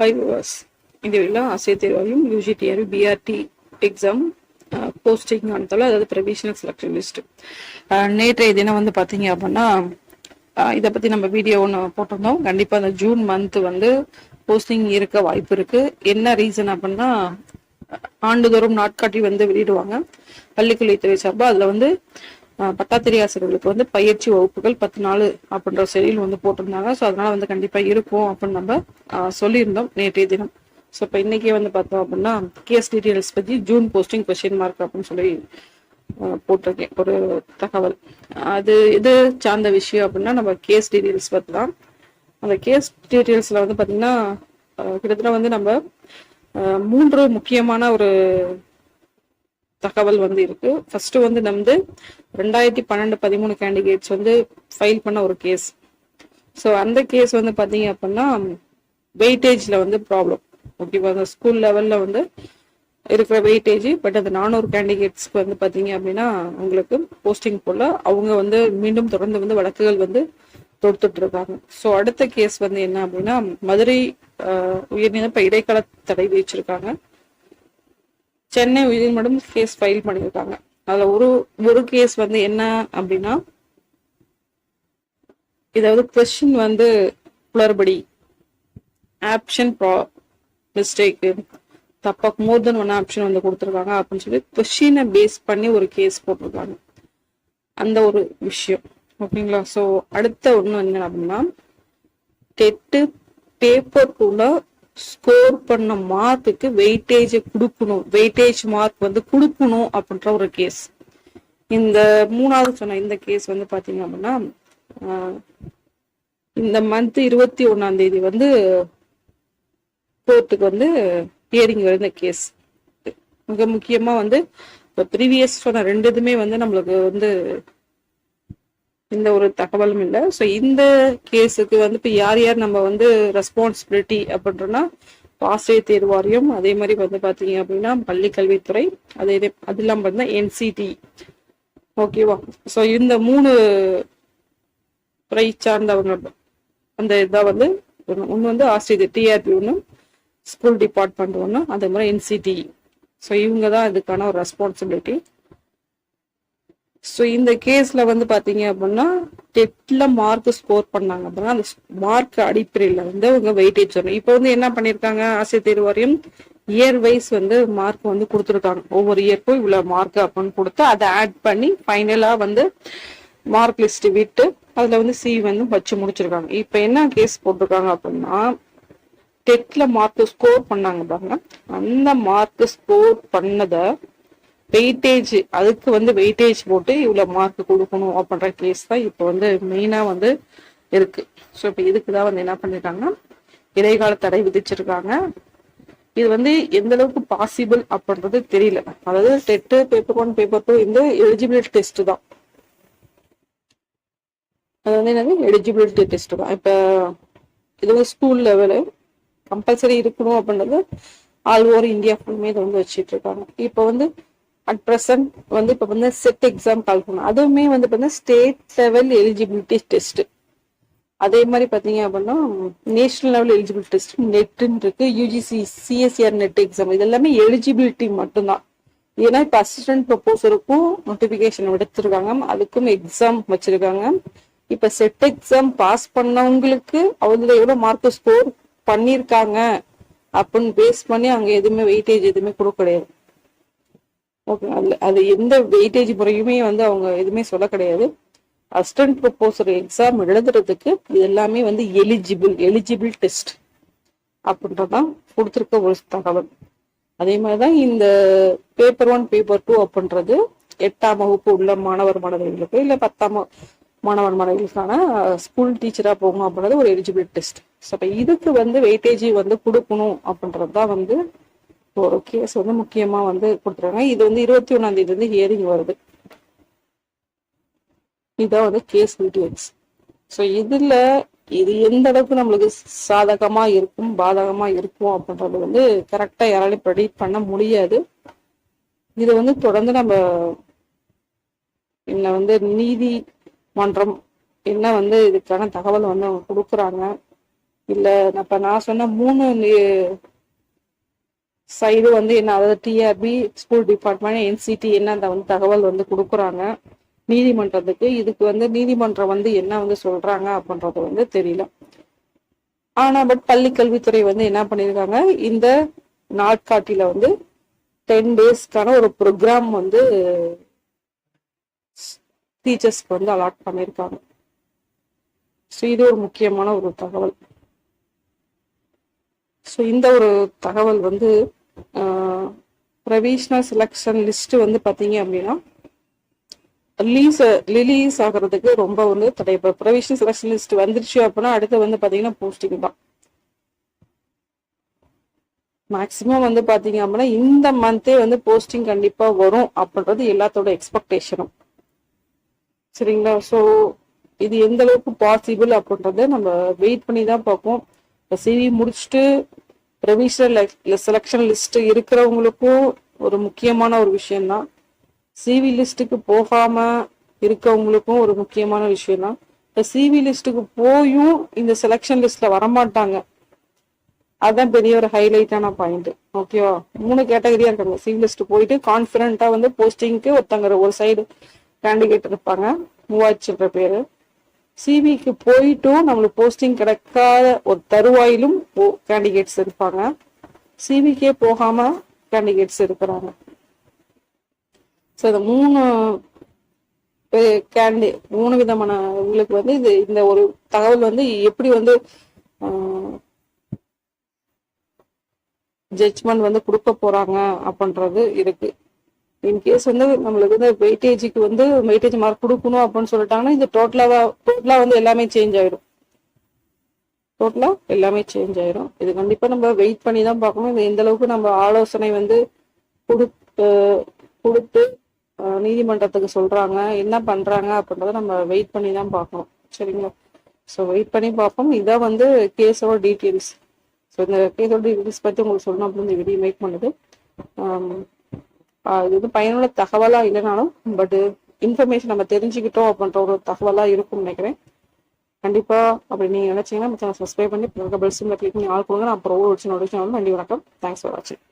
Hi விவாஸ் இந்த வீடியோவில் ஆசிரியர் தேர்வாயும் யூஜிடிஆர் பிஆர்டி எக்ஸாம் போஸ்டிங் ஆனதால அதாவது ப்ரொவிஷனல் செலக்ஷன் லிஸ்ட் நேற்றைய தினம் வந்து பார்த்தீங்க அப்படின்னா இதை பற்றி நம்ம வீடியோ ஒன்று போட்டிருந்தோம். கண்டிப்பாக அந்த ஜூன் மந்த் வந்து போஸ்டிங் இருக்க வாய்ப்பு இருக்குது என்ன ரீசன் அப்படின்னா ஆண்டுதோறும் நாட்காட்டி வந்து வெளியிடுவாங்க. பள்ளிக்கல்வித்துறை சார்பாக அதில் வந்து பட்டாத்திரியாசர்களுக்கு வந்து பயிற்சி வகுப்புகள் பத்து நாள் அப்படின்ற செயலில் வந்து போட்டிருந்தாங்க. ஸோ அதனால வந்து கண்டிப்பாக இருக்கும் அப்படின்னு நம்ம சொல்லியிருந்தோம் நேற்றைய தினம். ஸோ இப்போ இன்னைக்கே வந்து பார்த்தோம் அப்படின்னா கேஸ் டீட்டெயில்ஸ் பற்றி ஜூன் போஸ்டிங் கொஸ்டின் மார்க் அப்படின்னு சொல்லி போட்டிருக்கேன். ஒரு தகவல். அது இது சார்ந்த விஷயம் அப்படின்னா நம்ம கேஸ் டீட்டெயில்ஸ் பற்றி தான். அந்த கேஸ் டீட்டெயில்ஸில் வந்து பார்த்தீங்கன்னா கிட்டத்தட்ட வந்து நம்ம மூன்று முக்கியமான ஒரு தகவல் வந்து இருக்கு. ஃபர்ஸ்ட் வந்து நம்ம ரெண்டாயிரத்தி பன்னெண்டு பதிமூணு கேண்டிடேட்ஸ் வந்து ஃபைல் பண்ண ஒரு கேஸ் ஸோ அந்த கேஸ் வந்து பார்த்தீங்க அப்படின்னா வெயிட்டேஜில் வந்து ப்ராப்ளம் ஓகேவா அந்த ஸ்கூல் லெவலில் வந்து இருக்கிற வெயிட்டேஜ் பட் அந்த நானூறு கேண்டிடேட்ஸ்க்கு வந்து பார்த்தீங்க அப்படின்னா உங்களுக்கு போஸ்டிங் போல அவங்க வந்து மீண்டும் தொடர்ந்து வந்து வழக்குகள் வந்து தொடுத்துட்டு இருக்காங்க ஸோ அடுத்த கேஸ் வந்து என்ன அப்படின்னா மதுரை அஹ், உயர்நீதிமன்ற இடைக்கால தடை விதிச்சிருக்காங்க. சென்னை உயர்நீதிமன்றம் கேஸ் ஃபைல் பண்ணியிருக்காங்க. அதுல ஒரு ஒரு கேஸ் வந்து என்ன அப்படின்னா இதாவது கொஸ்டின் வந்து குளறுபடி ஆப்ஷன் ப்ரா மிஸ்டேக்கு தப்பா மோர் தென் ஒன் ஆப்ஷன் வந்து கொடுத்துருக்காங்க அப்படின்னு சொல்லி கொஸ்டினை பேஸ் பண்ணி ஒரு கேஸ் போட்டிருக்காங்க. அந்த ஒரு விஷயம். ஓகேங்களா? ஸோ அடுத்த ஒன்று என்ன அப்படின்னா டெட்டு பேப்பர் டூல ஸ்கோர் பண்ண மார்க்குக்கு வெயிட்டேஜ் கொடுக்கணும். வெயிட்டேஜ் மார்க் வந்து கொடுக்கணும் அப்படின்ற ஒரு கேஸ் இந்த மூணாவது சொன்ன இந்த கேஸ் வந்து பாத்தீங்க அப்படின்னா ஆஹ், இந்த மந்த் இருபத்தி ஒன்னாம் தேதி வந்து கோர்ட்டுக்கு வந்து ஹியரிங் வருது கேஸ் மிக முக்கியமா வந்து இப்போ ப்ரீவியஸ் சொன்ன ரெண்டு இதுமே வந்து நம்மளுக்கு வந்து இந்த ஒரு தகவலும் இல்லை. ஸோ இந்த கேஸுக்கு வந்து இப்போ யார் யார் நம்ம வந்து ரெஸ்பான்சிபிலிட்டி அப்படின்றோன்னா ஆசிரியர் தேர்வு வாரியம் அதே மாதிரி வந்து பார்த்தீங்க அப்படின்னா பள்ளி கல்வித்துறை அதே இதே அது இல்லாமல் பார்த்தீங்கன்னா என்சிடி ஓகேவா ஸோ இந்த மூணு துறை சார்ந்தவங்க அந்த இதை வந்து ஒன்று வந்து ஆசிரியர் டிஆர்பி ஒன்று ஸ்கூல் டிபார்ட்மெண்ட் ஒன்று அதே மாதிரி என்சிடி ஸோ இவங்க தான் இதுக்கான ஒரு ரெஸ்பான்சிபிலிட்டி ஸோ இந்த கேஸில் வந்து பார்த்தீங்க அப்படின்னா டெட்டில் மார்க் ஸ்கோர் பண்ணாங்க அப்படின்னா அந்த மார்க் அடிப்படையில் வந்து அவங்க வெயிட்டேஜ் வரும் இப்போ வந்து என்ன பண்ணியிருக்காங்க ஆசிரியர் தேர்வு வாரியம் இயர் வைஸ் வந்து மார்க் வந்து கொடுத்துருக்காங்க. ஒவ்வொரு இயர்க்கும் இவ்வளோ மார்க் அப்படின்னு கொடுத்து அதை ஆட் பண்ணி ஃபைனலாக வந்து மார்க் லிஸ்ட் விட்டு அதில் வந்து சி வந்து வச்சு முடிச்சிருக்காங்க. இப்போ என்ன கேஸ் போட்டிருக்காங்க அப்படின்னா டெட்டில் மார்க் ஸ்கோர் பண்ணாங்க பாருங்க. அந்த மார்க் ஸ்கோர் பண்ணதை வெயிட்டேஜ் அதுக்கு வந்து வெயிட்டேஜ் போட்டு இவ்வளோ மார்க் கொடுக்கணும் அப்படின்ற கேஸ் தான் இப்போ வந்து மெயினாக வந்து இருக்கு. ஸோ இப்போ இதுக்கு தான் வந்து என்ன பண்ணிருக்காங்கன்னா இடைக்கால தடை விதிச்சிருக்காங்க. இது வந்து எந்த அளவுக்கு பாசிபிள் அப்படின்றது தெரியல. அதாவது TET paper one paper two இந்த எலிஜிபிலிட்டி டெஸ்ட் தான். அது வந்து என்னது? எலிஜிபிலிட்டி டெஸ்ட் தான். இப்போ இது வந்து ஸ்கூல் லெவலு கம்பல்சரி இருக்கணும் அப்படின்றது ஆல் ஓவர் இந்தியா ஃபுல்லுமே இதை வந்து வச்சுட்டு இருக்காங்க. இப்போ வந்து அட் ப்ரெசன்ட் வந்து இப்போ வந்து செட் எக்ஸாம் கால் பண்ணணும் அதுவுமே வந்து பார்த்தீங்கன்னா ஸ்டேட் லெவல் எலிஜிபிலிட்டி டெஸ்ட் அதே மாதிரி பார்த்தீங்க அப்படின்னா நேஷனல் லெவல் எலிஜிபிலிட்டி டெஸ்ட் நெட்டுன்னு இருக்கு யூஜிசி சிஎஸ்சிஆர் நெட் எக்ஸாம் இது எல்லாமே எலிஜிபிலிட்டி மட்டும்தான். ஏன்னா இப்போ அசிஸ்டன்ட் ப்ரொபோசருக்கும் நோட்டிஃபிகேஷன் எடுத்திருக்காங்க அதுக்கும் எக்ஸாம் வச்சிருக்காங்க. இப்போ செட் எக்ஸாம் பாஸ் பண்ணவங்களுக்கு அவங்க எவ்வளோ மார்க் ஸ்கோர் பண்ணியிருக்காங்க அப்படின்னு பேஸ் பண்ணி அங்கே எதுவுமே வெயிட்டேஜ் எதுவுமே கொடுக்க கிடையாது ஓகே அதில் அது எந்த வெயிட்டேஜ் முறையுமே வந்து அவங்க எதுவுமே சொல்ல கிடையாது. அசிஸ்டன்ட் ப்ரொப்போசர் எக்ஸாம் எழுதுறதுக்கு இது எல்லாமே வந்து எலிஜிபிள் எலிஜிபிள் டெஸ்ட் அப்படின்றதான் கொடுத்துருக்க ஒரு தகவல். அதே மாதிரி தான் இந்த பேப்பர் ஒன் பேப்பர் டூ அப்படின்றது எட்டாம் வகுப்பு உள்ள மாணவர் மாணவர்களுக்கு இல்லை பத்தாம் மாணவர் மாணவிகளுக்கான ஸ்கூல் டீச்சராக போகணும் அப்படின்றது ஒரு எலிஜிபிள் டெஸ்ட் ஸோ இப்போ இதுக்கு வந்து வெயிட்டேஜ் வந்து கொடுக்கணும் அப்படின்றது தான் வந்து ஒரு கேஸ் வந்து முக்கியமா வந்து கொடுத்துருக்காங்க. இது வந்து இருபத்தி ஒண்ணாம் தேதி வந்து ஹியரிங் வருது. இதான் வந்து கேஸ் டீடைல்ஸ் ஸோ இதுல இது எந்த அளவுக்கு நம்மளுக்கு சாதகமா இருக்கும் பாதகமா இருக்கும் அப்படின்றது வந்து கரெக்டா யாராலையும் ப்ரெடிக்ட் பண்ண முடியாது. இது வந்து தொடர்ந்து நம்ம என்ன வந்து நீதி மன்றம் என்ன வந்து இதுக்கான தகவல் வந்து அவங்க கொடுக்குறாங்க. இல்லை இப்போ நான் சொன்ன மூணு சைடு வந்து என்ன அதாவது டிஆர்பி ஸ்கூல் டிபார்ட்மெண்ட் என்சிடி என்ன அந்த வந்து தகவல் வந்து கொடுக்குறாங்க நீதிமன்றத்துக்கு. இதுக்கு வந்து நீதிமன்றம் வந்து என்ன வந்து சொல்றாங்க அப்படின்றது வந்து தெரியல. ஆனா பட் பள்ளி கல்வித்துறை வந்து என்ன பண்ணியிருக்காங்க இந்த நாட்காட்டியில வந்து டென் டேஸ்க்கான ஒரு ப்ரோக்ராம் வந்து டீச்சர்ஸ்க்கு வந்து அலாட் பண்ணியிருக்காங்க. ஸோ இது ஒரு முக்கியமான ஒரு தகவல். ஸோ இந்த ஒரு தகவல் வந்து ப்ரொவிஷனல் செலெக்ஷன் லிஸ்ட் வந்து பார்த்தீங்க அப்படின்னா ரிலீஸ் ரிலீஸ் ஆகிறதுக்கு ரொம்ப வந்து தடை. இப்போ ப்ரொவிஷனல் செலெக்ஷன் லிஸ்ட் வந்துருச்சு அப்படின்னா அடுத்து வந்து பார்த்தீங்கன்னா போஸ்டிங் தான். மேக்ஸிமம் வந்து பார்த்தீங்க அப்படின்னா இந்த மந்தே வந்து போஸ்டிங் கண்டிப்பாக வரும் அப்படின்றது எல்லாத்தோட எக்ஸ்பெக்டேஷனும் சரிங்களா? ஸோ இது எந்த அளவுக்கு பாசிபிள் அப்படின்றத நம்ம வெயிட் பண்ணி தான் பார்ப்போம். இப்போ சிவி முடிச்சுட்டு ப்ரொவிஷனல் செலெக்ஷன் லிஸ்ட் இருக்கிறவங்களுக்கும் ஒரு முக்கியமான ஒரு விஷயம்தான் சிவி லிஸ்ட்டுக்கு போகாமல் இருக்கவங்களுக்கும் ஒரு முக்கியமான விஷயம் தான் இப்போ சிவி லிஸ்ட்டுக்கு போயும் இந்த செலெக்ஷன் லிஸ்ட்டில் வரமாட்டாங்க. அதுதான் பெரிய ஒரு ஹைலைட்டான பாயிண்ட் ஓகேவா மூணு கேட்டகரியா இருக்காங்க. சிவி லிஸ்ட் போயிட்டு கான்பிடண்டா வந்து போஸ்டிங்க்கு ஒருத்தங்க ஒரு சைடு கேண்டிடேட் இருப்பாங்க. மூவாயிரத்து பேர். சிவிக்கு போயிட்டும். நம்மளுக்கு போஸ்டிங் கிடைக்காத ஒரு தருவாயிலும் கேண்டிடேட்ஸ் இருப்பாங்க. சிவிக்கே போகாம கேண்டிடேட்ஸ் இருக்கிறாங்க. ஸோ இந்த மூணு கேண்டி மூணு விதமான உங்களுக்கு வந்து இது இந்த ஒரு தகவல் வந்து எப்படி வந்து ஜட்ஜ்மெண்ட் வந்து கொடுக்க போறாங்க அப்படின்றது இருக்கு. இன்கேஸ் வந்து நம்மளுக்கு வந்து வெயிட்டேஜுக்கு வந்து வெயிட்டேஜ் மார்க் கொடுக்கணும் அப்படின்னு சொல்லிட்டாங்கன்னா இது டோட்டலாக டோட்டலாக வந்து எல்லாமே சேஞ்ச் ஆயிடும். டோட்டலாக எல்லாமே சேஞ்ச் ஆயிடும். இது கண்டிப்பாக நம்ம வெயிட் பண்ணி தான் பார்க்கணும். இது எந்த அளவுக்கு நம்ம ஆலோசனை வந்து கொடுத்து கொடுத்து நீதிமன்றத்துக்கு சொல்கிறாங்க என்ன பண்ணுறாங்க அப்படின்றத நம்ம வெயிட் பண்ணி தான் பார்க்கணும். சரிங்களா? ஸோ வெயிட் பண்ணி பார்ப்போம். இதான் வந்து கேஸோட டீட்டெயில்ஸ் ஸோ இந்த கேஸோட டீட்டெயில்ஸ் பற்றி உங்களுக்கு சொல்லணும் அப்படின்னு இந்த வீடியோ மேக் பண்ணுது. இது வந்து பயனுள்ள தகவலா இல்லைனாலும் பட் இன்ஃபர்மேஷன் நம்ம தெரிஞ்சுக்கிட்டோம் அப்படின்ற ஒரு தகவலா இருக்கும்னு நினைக்கிறேன். கண்டிப்பா அப்படி நீங்க நினைச்சீங்கன்னா சப்ஸ்கிரைப் பண்ணி பெல் சிம்ல கிளிக் பண்ணி ஆள் கொடுங்க. நான் அப்புறம் ஒரு நோட்டிஃபிகேஷன் நன்றி வணக்கம். தேங்க்ஸ் ஃபார் வாட்சிங்